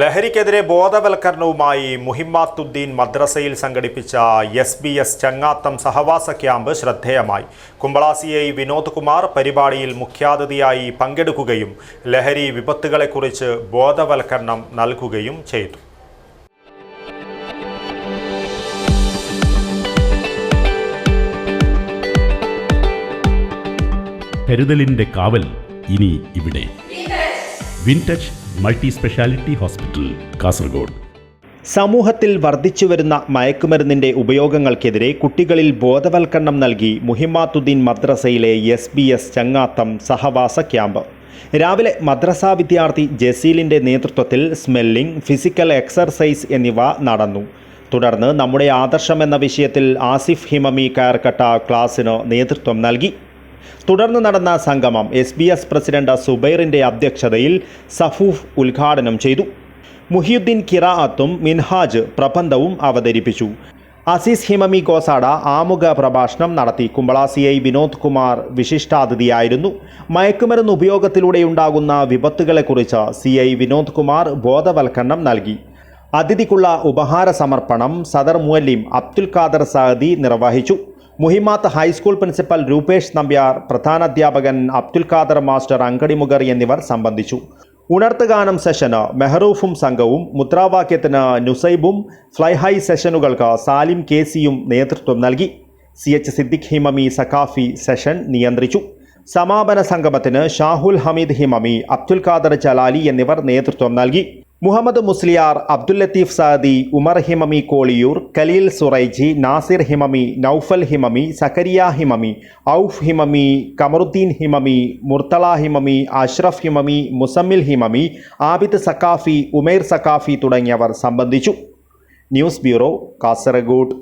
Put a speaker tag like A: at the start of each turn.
A: ലഹരിക്കെതിരെ ബോധവൽക്കരണവുമായി മുഹിമാത്തുദ്ദീൻ മദ്രസയിൽ സംഘടിപ്പിച്ച എസ് ബി എസ് ചങ്ങാത്തം സഹവാസ ക്യാമ്പ് ശ്രദ്ധേയമായി. കുമ്പളാസി ഐ വിനോദ് കുമാർ പരിപാടിയിൽ മുഖ്യാതിഥിയായി പങ്കെടുക്കുകയും ലഹരി വിപത്തുകളെക്കുറിച്ച് ബോധവൽക്കരണം നൽകുകയും ചെയ്തു.
B: കരുതലിന്റെ കാവൽ ഇനി ഇവിടെ. Wintouch multi speciality hospital Kasaragod.
A: സമൂഹത്തിൽ വർദ്ധിച്ചുവരുന്ന മയക്കുമരുന്നിന്റെ ഉപയോഗങ്ങൾക്കെതിരെ കുട്ടികളിൽ ബോധവൽക്കരണം നൽകി മുഹിമാത്തുദ്ദീൻ മദ്രസയിലെ എസ് ബി എസ് ചങ്ങാത്തം സഹവാസ ക്യാമ്പ്. രാവിലെ മദ്രസാ വിദ്യാർത്ഥി ജസീലിന്റെ നേതൃത്വത്തിൽ സ്മെല്ലിംഗ് ഫിസിക്കൽ എക്സർസൈസ് എന്നിവ നടന്നു. തുടർന്ന് നമ്മുടെ ആദർശം എന്ന വിഷയത്തിൽ ആസിഫ് ഹിമമി കയർക്കട്ട ക്ലാസ്സിന് നേതൃത്വം നൽകി. തുടർന്ന് നടന്ന സംഗമം എസ് ബി എസ് പ്രസിഡന്റ് സുബൈറിന്റെ അധ്യക്ഷതയിൽ സഫൂഫ് ഉദ്ഘാടനം ചെയ്തു. മുഹിയുദ്ദീൻ കിറാഅത്തും മിൻഹാജ് പ്രബന്ധവും അവതരിപ്പിച്ചു. അസീസ് ഹിമമി ഗോസാഡ ആമുഖ പ്രഭാഷണം നടത്തി. കുമ്പളാസി ഐ വിനോദ് കുമാർ വിശിഷ്ടാതിഥിയായിരുന്നു. മയക്കുമരുന്ന് ഉപയോഗത്തിലൂടെയുണ്ടാകുന്ന വിപത്തുകളെക്കുറിച്ച് സി ഐ വിനോദ് കുമാർ ബോധവൽക്കരണം നൽകി. അതിഥിക്കുള്ള ഉപഹാര സമർപ്പണം സദർ മുഅല്ലിം അബ്ദുൽ ഖാദർ സാദി നിർവഹിച്ചു. Muhimmath high school principal Rupesh Nambiar പ്രധാനാധ്യാപകൻ Abdul Khader master Angadimogar എന്നിവർ സംബന്ധിച്ചു. ഉണർത്തുഗാനം സെഷന് മെഹറൂഫും സംഘവും മുദ്രാവാക്യത്തിന് നുസൈബും ഫ്ലൈഹൈ സെഷനുകൾക്ക് സാലിം കെ സിയും നേതൃത്വം നൽകി. C H Siddique Himami Saqafi session നിയന്ത്രിച്ചു. സമാപന സംഗമത്തിന് ഷാഹുൽ ഹമീദ് ഹിമമി അബ്ദുൽ ഖാദർ ചലാലി എന്നിവർ നേതൃത്വം നൽകി. മുഹമ്മദ് മുസ്ലിയാർ അബ്ദുൽ ലത്തീഫ് സാദി ഉമർ ഹിമമി കോളിയൂർ കലീൽ സുറൈജി നാസിർ ഹിമമി നൌഫൽ ഹിമമി സക്കരിയ ഹിമമി ഔഫ് ഹിമമി കമറുദ്ദീൻ ഹിമമി മുർത്തള ഹിമമി അഷ്റഫ് ഹിമമി മുസമ്മിൽ ഹിമമി ആബിദ് സക്കാഫി ഉമേർ സക്കാഫി തുടങ്ങിയവർ സംബന്ധിച്ചു. News bureau Kasaragod.